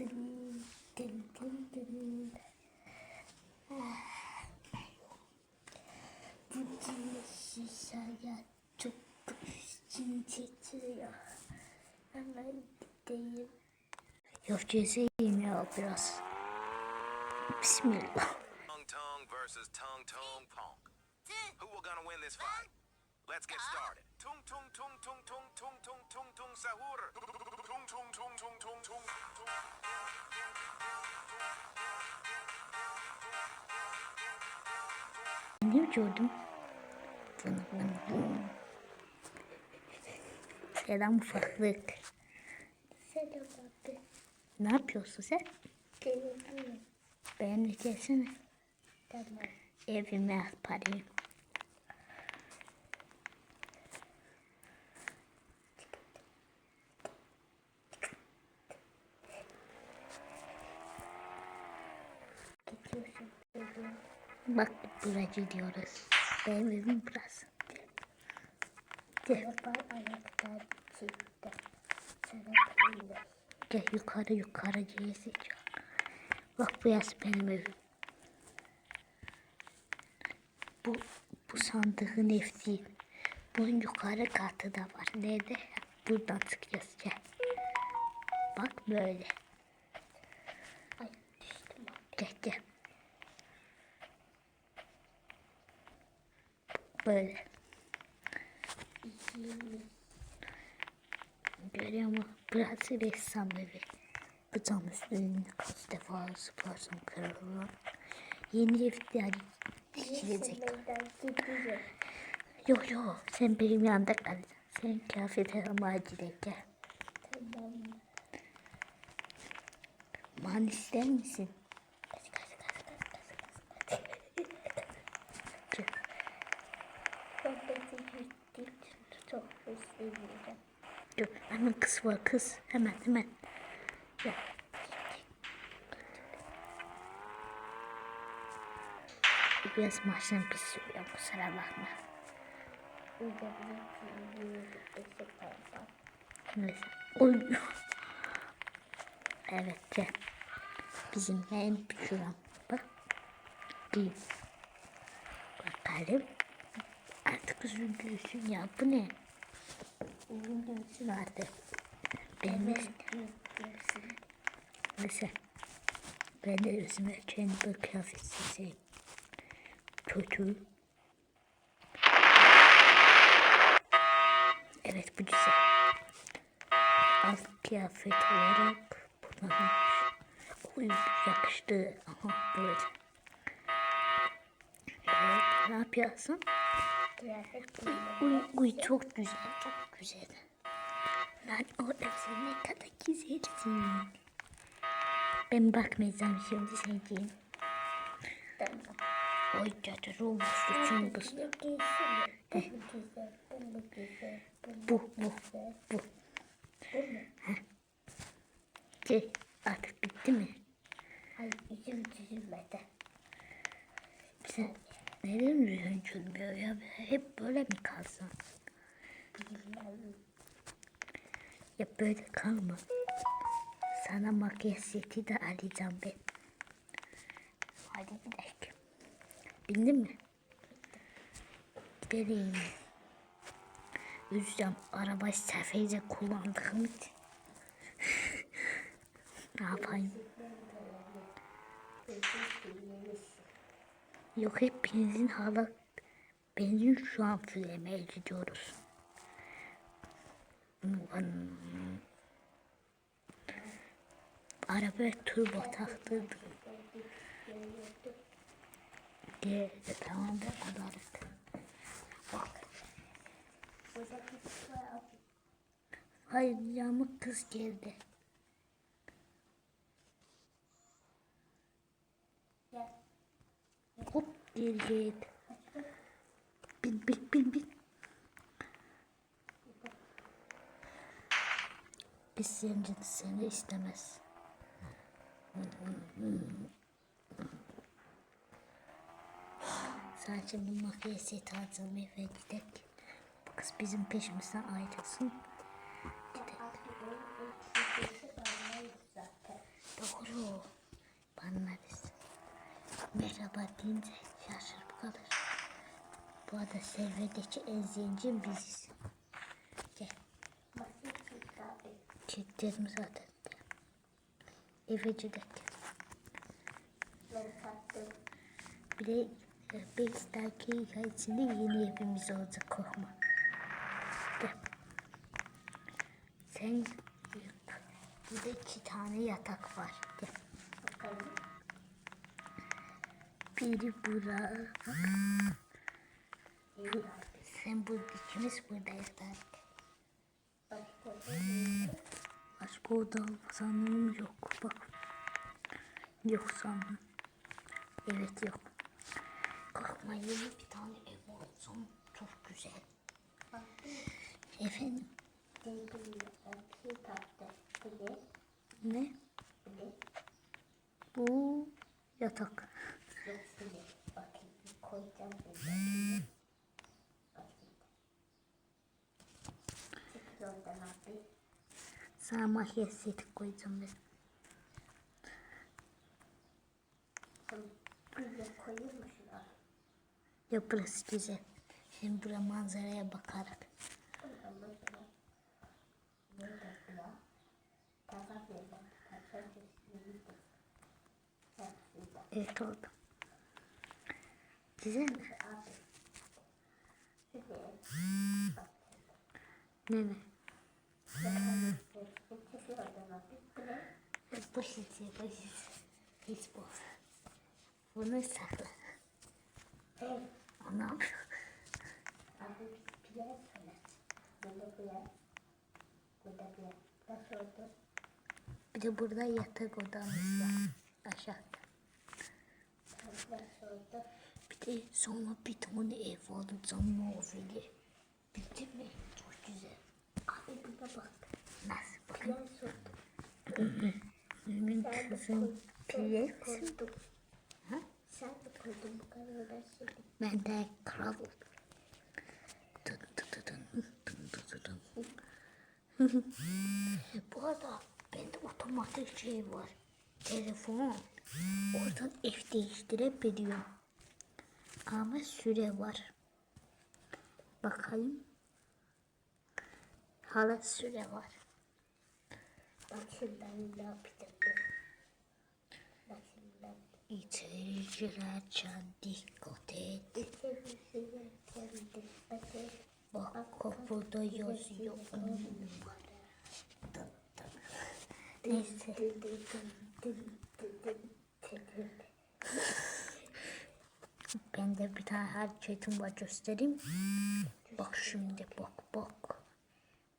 Dın, dın, dın, dın. Bu güneşi hayat çok güçlü titriyor. Hemen gideyim. Köftesi yiyeyim ya biraz. Bismillah. Who will gonna win this fight? Let's get started. Tung tung tung tung tung tung tung tung tung sahur. 冲冲冲冲冲冲冲！Ne gördüm? Selam ufaklık. Selam abi. Ne yapıyorsun sen? Benim de gelsene. Tamam. Evime parayı. Bak buracı diyoruz. Benim evim burası. Gel, yukarı yukarı gezeceğim. Bak burası benim evim. Bu, bu sandığın ev. Bunun yukarı katı da var. Nerede? Buradan çıkacağız. Gel. Bak böyle. Ay düştüm abi. Gel gel. Böyle. Görüyor musun? Burası ressam evi. Bu cam üstünde kaç defa zıplarsam kırılır. Yeni ev yani dikilecek. Yok yok sen benim yanımda kalacaksın. Sen kıyafetlerimi acile gel. Tamam. Man ister misin? Kaç kaç kaç kaç kaç kaç. Gel. Sohbeti gittik. Çok seviyorum. Dur, hemen kız var kız. Hemen hemen. Gel. Biraz maşın pis sürüyor kusura bakma. Neyse. Oy. Evet gel. Bizim en şuram. Bak. Değil. Bakalım. Artık üzülüyorsun ya. Bu ne? Üzülüyorsun artık. Ben de, mesela ben de üzüme kendi bir kıyafet seçeyim. Kötü. Evet bu güzel. Alt kıyafet olarak buna Uy yakıştı. Aha böyle. Evet ne yapıyorsun? Kıyafet Uy, uy çok güzel çok güzel. Lan o sen ne kadar güzelsin. Ben bakmayacağım şimdi sen giyin. Oy cadır olmuştu çünkü kız. Bu güzel. Bu. Bu. Bu bu artık bitti mi? Ay yüzüm düzülmedi. Sen neden yüzün çözmüyor ya? Hep böyle mi kalsın? Ya böyle kalma. Sana makyaj seti de alacağım ben. Hadi gidelim. Bindin mi? Gidelim. Üzeceğim. Arabayı sefeyce kullandığım için. ne yapayım? Yok hep benzin hala benzin şu an fullemeye gidiyoruz. Arabaya turbo taktırdım. Diye tamam bu kadar. Hayır yamuk kız geldi. gelecek. Bin bin bin bin. İsteyince seni istemez. Sadece bu mafyası tarzını ve gidelim. Bu kız bizim peşimizden ayrılsın. Doğru. Bana biz merhaba deyince şaşırıp kalır. Bu arada serverdeki en zengin biziz. Gel. Abi. Kilitledim zaten. Eve gidelim. Bir de 5 dakika içinde yeni evimiz olacak korkma. Gel. Sen burada iki tane yatak var. Gel. Bakalım. Biri bura. Sen bu ikimiz burada yatarız. Başka oda sanırım yok. Bak. Yok sanırım. Evet yok. Korkma yeni bir tane ev olsun. Çok güzel. Efendim ne? Bu yatak. Yok bile. Bakayım. bir Koyacağım. Sana mahya seti koyacağım ben. Buraya? Ya burası güzel. Şimdi bura manzaraya bakarak. Ama mesela. Nerede bu ya? Tamam böyle. Kaçar üstüne Sen şurada. Evet oldu. Güzel mi? Ne ne? Basit ya basit. Hiç bu. Bunu sakla. Söyle. Burada bir de burada yatak odamız var. Aşağıda. Nasıl? De sonra bir tane ev alacağım mavili. Bitti mi? Çok güzel. Abi burada bak. Nasıl bakın? Benim kızım koydun. Ha? Sen de koydun bu kadar ben söyledim. Ben de kral oldum. Dın dın dın dın dın dın dın. Bu arada bende otomatik şey var. Telefon. Oradan ev değiştirebiliyorum. Ama süre var. Bakayım. Hala süre var. Bak şimdi ben ne yapacağım. Bak şimdi ben. İçericiler can dikkat et. Bak kapıda yazıyor. var. Neyse. Dın dın dın dın dın dın dın. Ben de bir tane hareketim var göstereyim. Bak şimdi bak bak.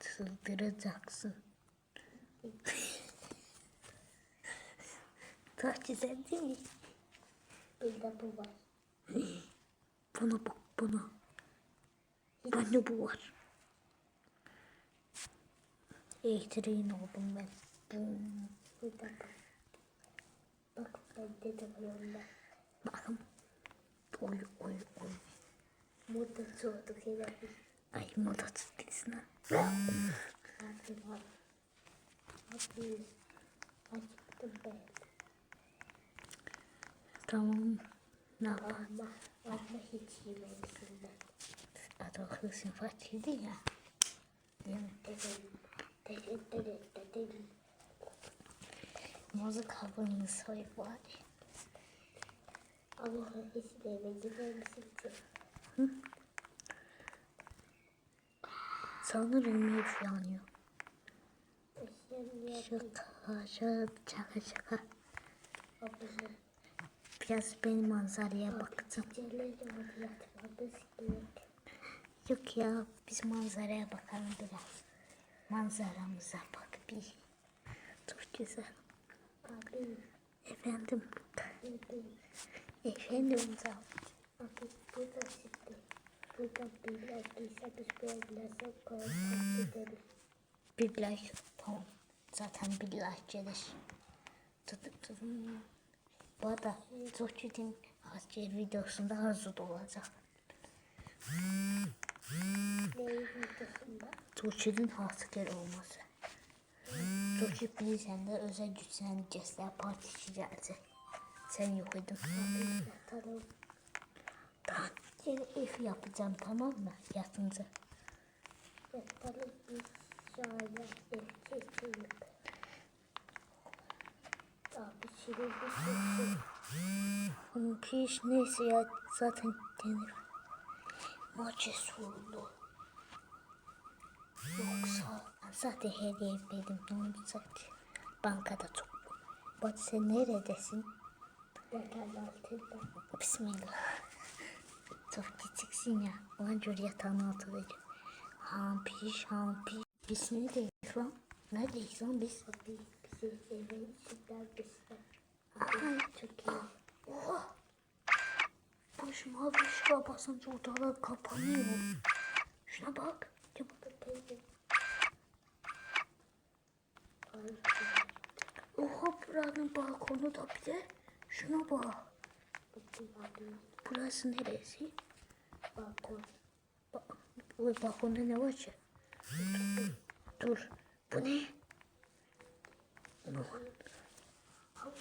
Çıldıracaksın. Çok güzel değil mi? Burada bu var. Buna bak buna. Bende bu var. Elektriğin oldum ben. Bum. Burada bak. Bak bende de onda. Bakın. Oy oy oy. Moda sordu şeyler. Ay moda tutuyorsun ha. Abi var. Abi. Acıktım ben. Tamam. Ne yapalım? Ama, ama hiç yememişim ben. Adı akılsın fakirdi ya. Değil mi? Dedim. Dedim dedim dedim. Mozuk kabuğunu soy bari. Ama hiç yemedim ben ki. Sanırım ev yanıyor. Sen Şaka şaka şaka? Biraz benim manzaraya gerek. Yok ya biz manzaraya bakalım biraz. Manzaramıza bak bir. Çok güzel. Abi. Efendim. Abi. Efendim canım. Abi burada şimdi. Burada bir dakika biz böyle koyalım gidelim. Bir like. Tamam. Zaten bir like gelir. Tutup tutun. Bu arada Zoçi'nin asker videosunda Arzu da olacak. Neyin videosunda? Zoçi'nin asker olması. Tuğçe bilirsən də özəl güclərini göstər partisi gəldi. Yox idin. Yatalım. Ben yeni ev yapacağım tamam mı? Yatınca. Yatalım biz şöyle ev çekelim. Abi şimdi bir şey Onun piş neyse ya zaten denir. Maçı sorulu. Yoksa zaten hediye etmedim. Ne olacak? Bankada çok. Bak sen neredesin? Bismillah. Çok küçüksün ya. Ona göre yatağın altındayım. Hampiş hampiş. Biz neredeyiz lan? Neredeyiz lan biz? Bizi evin içinden göster. Ay. Çok iyi. Oha! Başım abi şuna basınca odalar kapanıyor. Şuna bak. Bakayım. Ay, Oha buranın balkonu da bir de. Şuna bak. Burası neresi? Balkon. Bak, bu balkonda ne var ki? Dur. Bu ne? Havuz.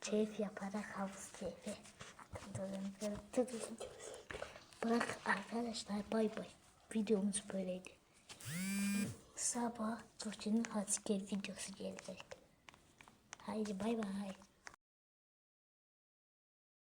Keyif yaparak havuz keyfi. Bırak arkadaşlar bay bay. Videomuz böyleydi. Sabah Tuğçe'nin gel videosu gelecek. Haydi bay bay.